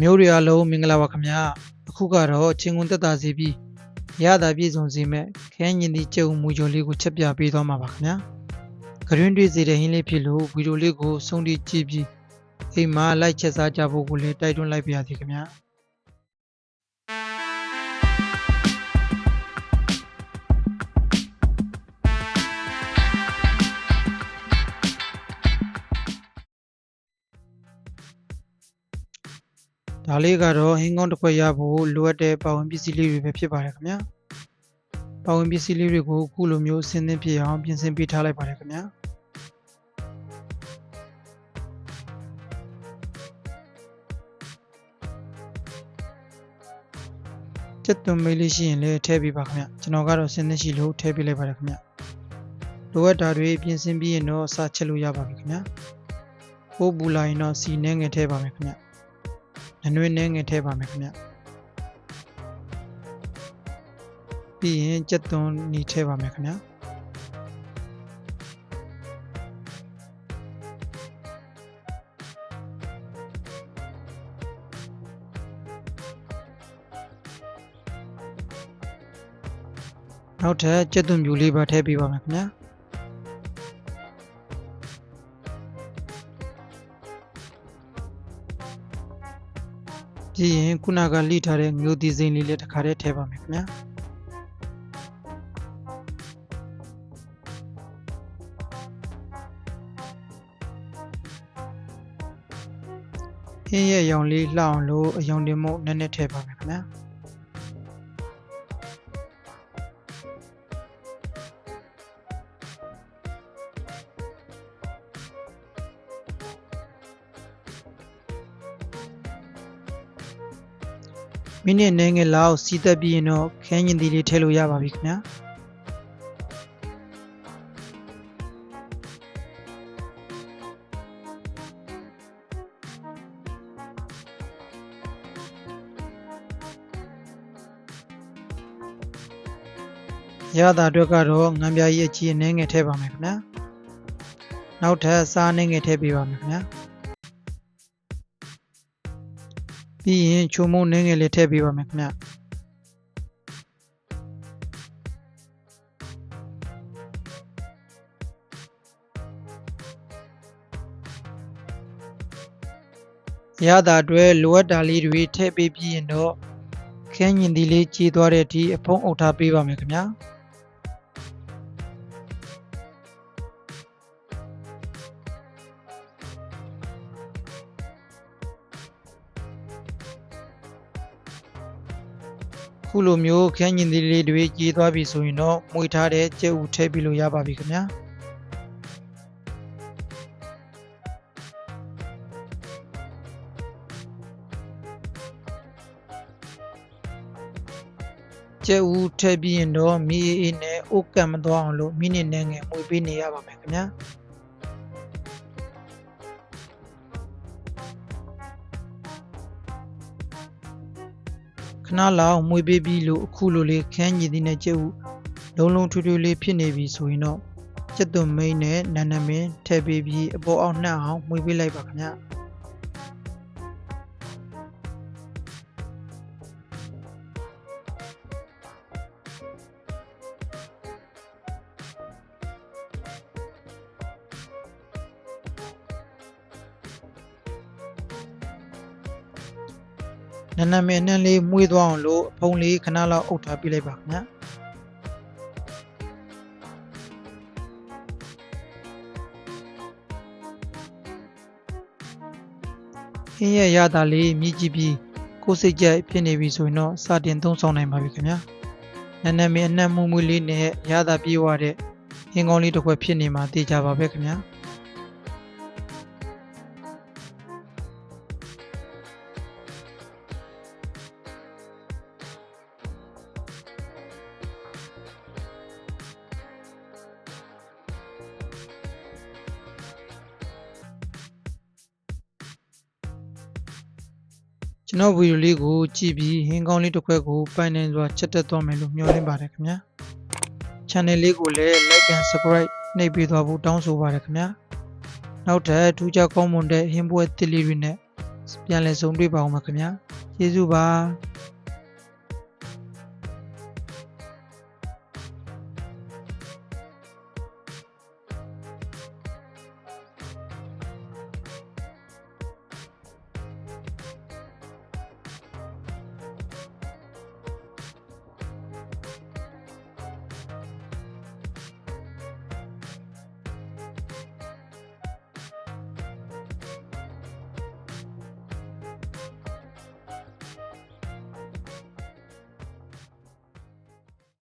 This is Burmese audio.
မျိုးတွေအလုံးမင်္ဂလာပါခင်ဗျာအခုကတော့ချင်းကွန်တက်တာစီပြီးရတာပြည့်စုံစီမဲ့ခဲညင်ဒီကျုံမူကြိုလေးကိုချက်ပြပေးသွားမှာပါခင်ဗျာဂရင်းတွေစီတဲ့ဟင်းလေးဖြစ်လို့ဗီဒီယိုလေးကိုဆုံးထိကြည့်ပြီးအိမ်မှာလိုက်ချက်စားကြဖို့ကိုလည်းတိုက်တွန်းလိုက်ပါရစေခင်ဗျာ ဒါလေးကတော့ဟင်းကောင်းတစ်ခွက်ရဖို့လိုအပ်တဲ့ပါဝင်ပစ္စည်းလေးတွေပဲဖြစ်ပါတယ်ခင်ဗျာပါဝင်ပစ္စည်းလေးတွေကိုအခုလိုမျိုးအစင်းသင်းဖြစ်အောင်ပြင်ဆင်ပေးထားလိုက်ပါတယ်ခင်ဗျာကျက်သွန်မေးလေးရှိရင်လည်းထည့်ပေးပါခင်ဗျကျွန်တော်ကတော့စင်းသင်းရှိလို့ထည့်ပေးလိုက်ပါတယ်ခင်ဗျလိုအပ်တာတွေပြင်ဆင်ပြီးရင်တော့အစားချက်လို့ရပါပြီခင်ဗျပိုးပူလာရင်တော့စီနှဲငယ်ထည့်ပါမယ်ခင်ဗျ နနွေးနှဲငယ်ထည့်ပါမယ်ခင်ဗျပြီးရင်ကြက်သွန်နီထည့်ပါမယ်ခင်ဗျနောက်ထပ်ကြက်သွန်ပြူလေးပါထည့်ပေးပါမယ်ခင်ဗျာ ကြည့်ရင်ခုနကလိထားတဲ့မျိုးသီးစိမ်းလေးလည်းတစ်ခါတည်းထည့်ပါမယ်ခင်ဗျာဟင်းရဲ့ရောင်လေးလှအောင်လို့အယောင်တင်မို့နည်းနည်းထည့်ပါမယ်ခင်ဗျာ မိနစ်နှဲငယ်လောက်စီးသက်ပြီးရင်တော့ခန်းရင်သီးလေးထည့်လို့ရပါပြီခင်ဗျာရတာအတွက်ကတော့ငံပြာကြီးအကြီးအနှဲငယ်ထည့်ပါမယ်ခင်ဗျာနောက်ထပ်စားနှဲငယ်ထည့်ပေးပါမယ်ခင်ဗျာ ပြီးရင်ချိုမုံနှင်းငယ်လေးထည့်ပေးပါမယ်ခင်ဗျရတာအတွက်လိုအပ်တာလေးတွေထည့်ပေးပြီးရင်တော့ခင်းညင်ဒီလေးကြီးသွားတဲ့အထိအဖုံးအုပ်ထားပေးပါမယ်ခင်ဗျာ ခုလိုမျိုးခင်းညင်ဒီလေးတွေကြီးသွားပြီဆိုရင်တော့မှုေထားတဲ့ကြက်ဥထည့်ပြီးလို့ရပါပြီခင်ဗျာကျဲဦးထည့်ပြီးရင်တော့မီအေးအေးနဲ့အိုးကတ်မသွားအောင်လို့မိနစ်နဲ့ငယ်မှုပေးနေရပါမယ်ခင်ဗျာ ခဏလောက်မှုပေးပြီးလို့အခုလိုလေးခန်းရည်သည်နဲ့ကျဲဦးလုံးလုံးထွေးထွေးလေးဖြစ်နေပြီဆိုရင်တော့ကျက်သွန်မိန်နဲ့နန်းနမင်းထည့်ပေးပြီးအပေါ်အောင်နှံ့အောင်မှုပေးလိုက်ပါခင်ဗျာ နန်းနမင်းနဲ့လေးမွေးသွားအောင်လို့အဖုံးလေးခဏလောက်အုပ်ထားပြလိုက်ပါခင်ဗျာဟင်းရဲ့ရတာလေးမြည်ကြည့်ပြီးကိုယ်စိတ်ကြိုက်ဖြစ်နေပြီဆိုရင်တော့စတင်သုံးဆောင်နိုင်ပါပြီခင်ဗျာနန်းနမင်းအနှံ့မူမူလေးနဲ့ရတာပြေးသွားတဲ့ဟင်းကောင်းလေးတစ်ခွက်ဖြစ်နေမှာသိကြပါပဲခင်ဗျာ ကျွန်တော်ဗီဒီယိုလေးကိုကြည့်ပြီးဟင်းကောင်းလေးတစ်ခွက်ကိုပိုင်နိုင်စွာချက်တက်သွားမယ်လို့မျှော်လင့်ပါတယ်ခင်ဗျာ channel လေးကိုလည်း like and subscribe နှိပ်ပေးသွားဖို့တောင်းဆိုပါတယ်ခင်ဗျာနောက်ထပ်ထူးခြားကောင်းမွန်တဲ့ဟင်းပွဲတစ်လေးတွေနဲ့ပြန်လည်ဆုံတွေ့ပါအောင်ပါခင်ဗျာကျေးဇူးပါ